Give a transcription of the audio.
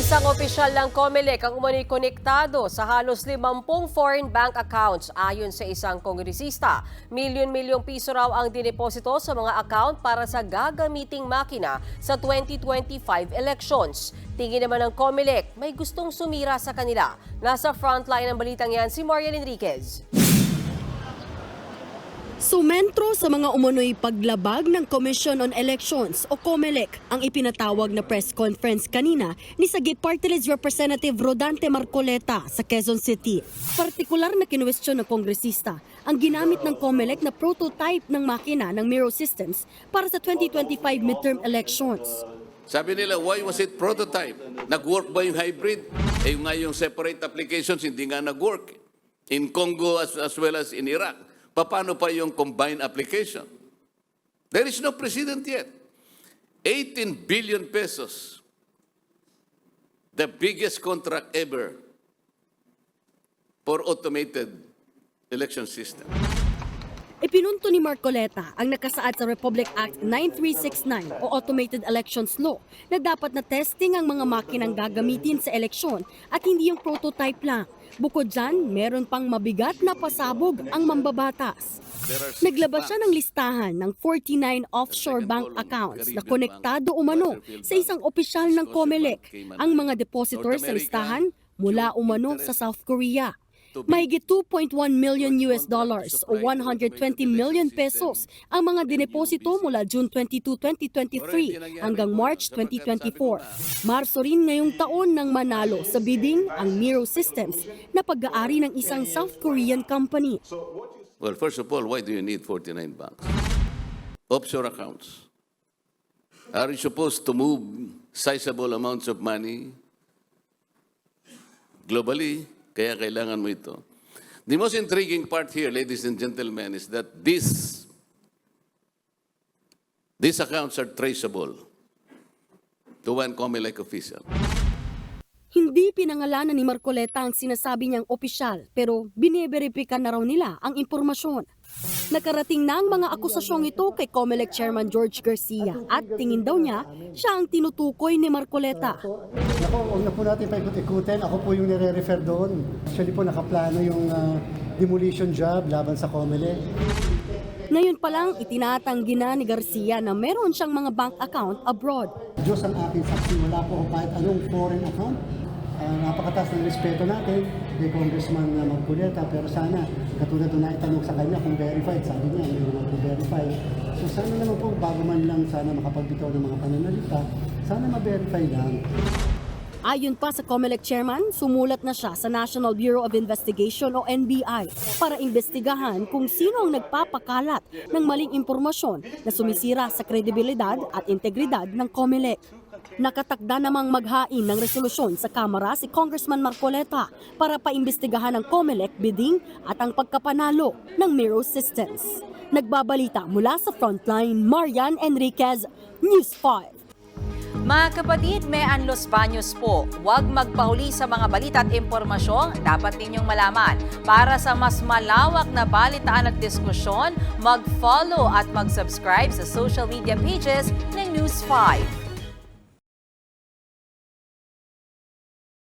Isang opisyal ng COMELEC ang umano'y konektado sa halos 50 foreign bank accounts ayon sa isang kongresista. Milyon-milyong piso raw ang dineposito sa mga account para sa gagamiting makina sa 2025 elections. Tingin naman ng COMELEC, may gustong sumira sa kanila. Nasa frontline ng balitang yan si Marian Enriquez. Sumentro sa mga umunoy paglabag ng Commission on Elections o COMELEC ang ipinatawag na press conference kanina ni Sagip Party Representative Rodante Marcoleta sa Quezon City. Partikular na kinwestiyon ng kongresista ang ginamit ng COMELEC na prototype ng makina ng Miro Systems para sa 2025 midterm elections. Sabi nila, why was it prototype? Nag-work ba yung hybrid? Eh nga yung separate applications, hindi nga nag-work. In Congo as, as well as in Iraq. Paano pa yung combined application? There is no precedent yet. 18 billion pesos. The biggest contract ever for automated election system. Ipinunto ni Marcoleta ang nakasaad sa Republic Act 9369 o Automated Elections Law na dapat na testing ang mga makinang gagamitin sa eleksyon at hindi yung prototype lang. Bukod dyan, meron pang mabigat na pasabog ang mambabatas. Naglabas siya ng listahan ng 49 offshore bank accounts na konektado umano sa isang opisyal ng COMELEC. Ang mga depositor sa listahan mula umano sa South Korea. Mahigit 2.1 million US dollars o 120 million pesos ang mga dineposito mula June 22, 2023 hanggang March 2024. Marso rin ngayong taon nang manalo sa bidding ang Miro Systems na pag-aari ng isang South Korean company. Well, first of all, why do you need 49 banks? Offshore accounts. Are you supposed to move sizable amounts of money globally? Kaya kailangan mo ito. The most intriguing part here, ladies and gentlemen, is that this, these accounts are traceable to one COMELEC official. Hindi pinangalanan ni Marcoleta ang sinasabi niyang opisyal pero bineberipika na raw nila ang impormasyon. Nakarating na ang mga akusasyong ito kay COMELEC Chairman George Garcia at tingin daw niya siya ang tinutukoy ni Marcoleta. Ako, huwag na po natin paikot-ikutin. Ako po yung nire-refer doon. Actually po nakaplano yung ah, demolition job laban sa Comelec. Ngayon pa lang itinatanggi na ni Garcia na meron siyang mga bank account abroad. Diyos ang aking saksi. Wala po kahit anong foreign account. Ah, napakataas ng respeto natin kay Congressman uh, Magpuleta. Pero sana, katulad na itanong sa kanya kung verified, sabi niya, hindi naman po verified. So sana naman po, bago man lang sana makapagbitaw ng mga pananalita, sana ma-verify lang. Ayon pa sa COMELEC chairman, sumulat na siya sa National Bureau of Investigation o NBI para imbestigahan kung sino ang nagpapakalat ng maling impormasyon na sumisira sa kredibilidad at integridad ng COMELEC. Nakatakda namang maghain ng resolusyon sa Kamara si Congressman Marcoleta para paimbestigahan ng COMELEC bidding at ang pagkapanalo ng Miro Systems. Nagbabalita mula sa Frontline, Marian Enriquez, News 5. Mga kapatid, may Anlos Baños po. Huwag magpahuli sa mga balita at impormasyong dapat ninyong malaman. Para sa mas malawak na balitaan at diskusyon, mag-follow at mag-subscribe sa social media pages ng News 5.